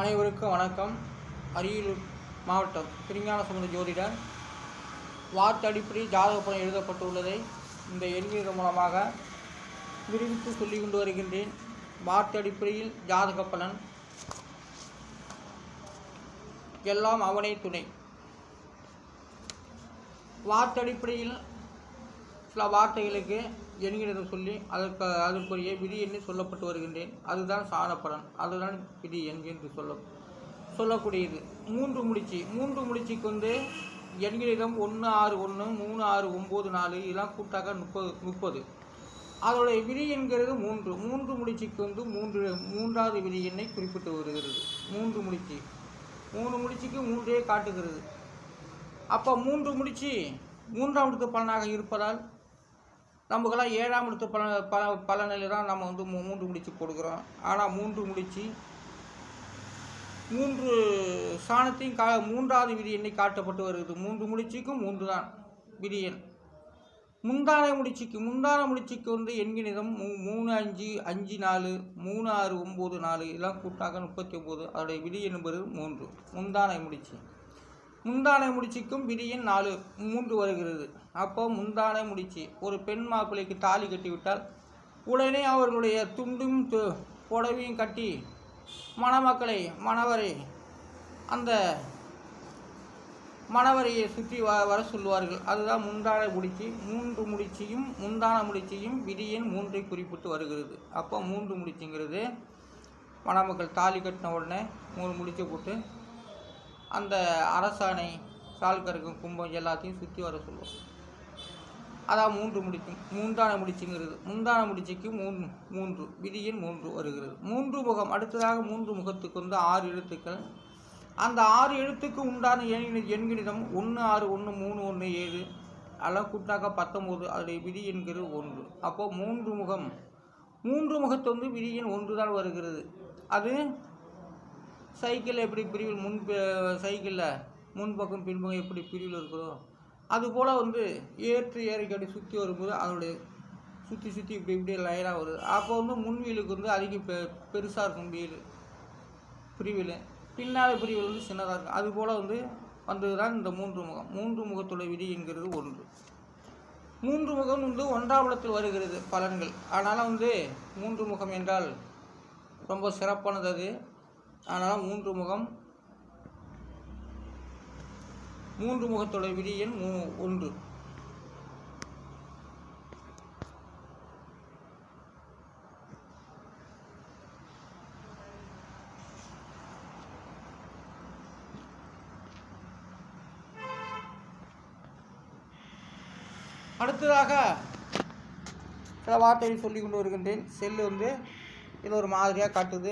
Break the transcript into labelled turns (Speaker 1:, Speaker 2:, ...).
Speaker 1: அனைவருக்கும் வணக்கம். அரியலூர் மாவட்டம் திருஞான சுமந்த ஜோதிடர். வார்த்தை அடிப்படையில் ஜாதக பலன் எழுதப்பட்டுள்ளதை இந்த எண்ணின் மூலமாக விரிவித்து சொல்லிக் கொண்டு வருகின்றேன். வார்த்தடிப்படையில் ஜாதக பலன் எல்லாம் அவனே துணை. வார்த்தை அடிப்படையில் சில வார்த்தைகளுக்கு எண்கிறது சொல்லி அதற்கு அதற்குரிய விதி எண்ணி சொல்லப்பட்டு வருகின்றேன். அதுதான் சாணப்பலன் அதுதான் விதி எண் என்று சொல்ல சொல்லக்கூடியது. மூன்று முடிச்சு மூன்று முடிச்சுக்கு வந்து எண்களிடம் ஒன்று ஆறு ஒன்று மூணு ஆறு ஒம்பது நாலு இதெல்லாம் கூட்டாக முப்பது முப்பது. அதோடைய விதி என்கிறது மூன்று. மூன்று முடிச்சுக்கு வந்து மூன்று மூன்றாவது விதி எண்ணை குறிப்பிட்டு வருகிறது. மூன்று முடிச்சு. மூணு முடிச்சுக்கு மூன்றே காட்டுகிறது. அப்போ மூன்று முடிச்சு மூன்றாம் பலனாக இருப்பதால் நமக்கெல்லாம் ஏழாம் இடத்து பல பல பலனில் தான் நம்ம வந்து மூ- மூன்று முடிச்சு கொடுக்குறோம். ஆனால் மூன்று முடிச்சு மூன்று சாணத்தையும் கா மூன்றாவது விதி எண்ணி காட்டப்பட்டு வருகிறது. மூன்று முடிச்சுக்கும் மூன்று தான் விதியன் முந்தான முடிச்சுக்கு முந்தான முடிச்சுக்கு வந்து எண்கிணிதம் மூ மூணு அஞ்சு அஞ்சு நாலு மூணு ஆறு ஒம்பது நாலு இதெல்லாம் கூட்டாக முப்பத்தி ஒம்பது. அதோடைய விதி என்பது மூன்று. முந்தானை முடிச்சு. முந்தானை முடிச்சுக்கும் விதியின் நாலு மூன்று வருகிறது. அப்போ முந்தானை முடிச்சு ஒரு பெண் மாப்பிள்ளைக்கு தாலி கட்டிவிட்டால் உடனே அவர்களுடைய துண்டும் புடவையும் கட்டி மணமக்களை மணவரை அந்த மணவரையை சுற்றி வ வர சொல்லுவார்கள். அதுதான் முந்தான முடிச்சு மூன்று முடிச்சியும் முந்தான முடிச்சியும் விதியின் மூன்றை குறிப்பிட்டு வருகிறது. அப்போ மூன்று முடிச்சுங்கிறது மணமக்கள் தாலி கட்டின உடனே மூணு முடிச்சை போட்டு அந்த அரசாணை சால்கருக்கும் கும்பம் எல்லாத்தையும் சுற்றி வர சொல்லுவோம் அதான் மூன்று முடிச்சு மூன்றான முடிச்சுங்கிறது. முந்தான முடிச்சுக்கு மூன்று மூன்று விதியின் மூன்று வருகிறது. மூன்று முகம் அடுத்ததாக மூன்று முகத்துக்கு வந்து ஆறு எழுத்துக்கள். அந்த ஆறு எழுத்துக்கு உண்டான எண் எண்கணிதம் ஒன்று ஆறு ஒன்று மூணு ஒன்று ஏழு அதெல்லாம் கூட்டாக பத்தொம்போது அதோடைய விதி என்கிறது ஒன்று. அப்போது மூன்று முகம். மூன்று முகத்து வந்து விதியின் ஒன்று தான் வருகிறது. அது சைக்கிள் எப்படி பிரிவில் முன் சைக்கிளில் முன்பக்கம் பின்பக்கம் எப்படி பிரிவில் இருக்குதோ அதுபோல் வந்து ஏற்று ஏறிக்கடி சுற்றி வரும்போது அதனுடைய சுற்றி சுற்றி இப்படி இப்படி லைனாக வருது. அப்போ வந்து முன் வீலுக்கு வந்து அதிகம் பெ பெருசாக இருக்கும் வீல் பிரிவில். பின்னால் பிரிவில் வந்து சின்னதாக இருக்கும். அதுபோல் வந்து வந்தது தான் இந்த மூன்று முகம். மூன்று முகத்தோட விதி என்கிறது ஒன்று. மூன்று முகம் வந்து ஒன்றாம் இடத்தில் வருகிறது பலன்கள். அதனால் வந்து மூன்று முகம் என்றால் ரொம்ப சிறப்பானது அது. அதனால் மூன்று முகம் மூன்று முகத்தோட விதி எண் மூ ஒன்று. அடுத்ததாக சில வார்த்தைகள் சொல்லி கொண்டு வருகின்றேன். செல்லு வந்து இது ஒரு மாதிரியாக காட்டுது.